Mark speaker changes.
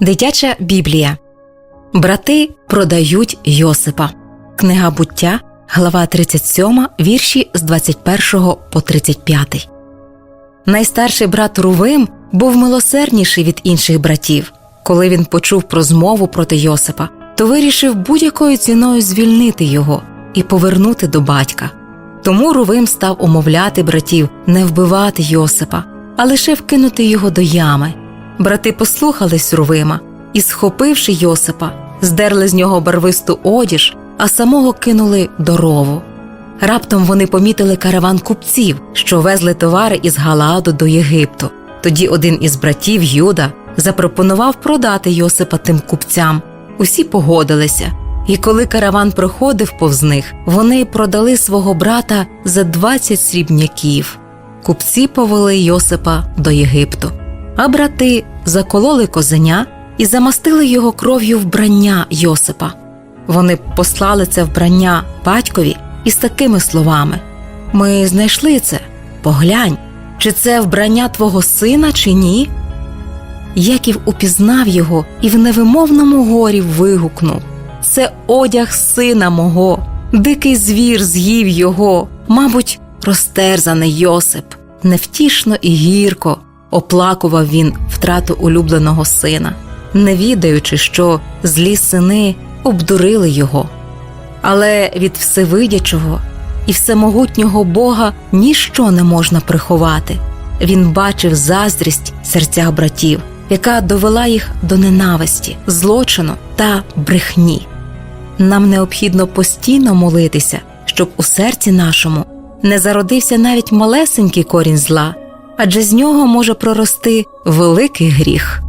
Speaker 1: Дитяча Біблія. Брати продають Йосипа. Книга буття, глава 37, вірші з 21 по 35. Найстарший брат Рувим був милосердніший від інших братів. Коли він почув про змову проти Йосипа, то вирішив будь-якою ціною звільнити його і повернути до батька. Тому Рувим став умовляти братів не вбивати Йосипа, а лише вкинути його до ями. Брати послухались Рувима і, схопивши Йосипа, здерли з нього барвисту одіж, а самого кинули до рову. Раптом вони помітили караван купців, що везли товари із Галааду до Єгипту. Тоді один із братів Юда запропонував продати Йосипа тим купцям. Усі погодилися, і коли караван проходив повз них, вони продали свого брата за 20 срібняків. Купці повели Йосипа до Єгипту, а брати закололи козеня і замастили його кров'ю вбрання Йосипа. Вони послали це вбрання батькові із такими словами: Ми знайшли це, поглянь, чи це вбрання твого сина, чи ні? Яків упізнав його і в невимовному горі вигукнув: Це одяг сина мого, дикий звір з'їв його, мабуть, розтерзаний Йосип. Невтішно і гірко оплакував він втрату улюбленого сина, не відаючи, що злі сини обдурили його. Але від всевидячого і всемогутнього Бога ніщо не можна приховати. Він бачив заздрість в серцях братів, яка довела їх до ненависті, злочину та брехні. Нам необхідно постійно молитися, щоб у серці нашому не зародився навіть малесенький корінь зла, адже з нього може прорости великий гріх.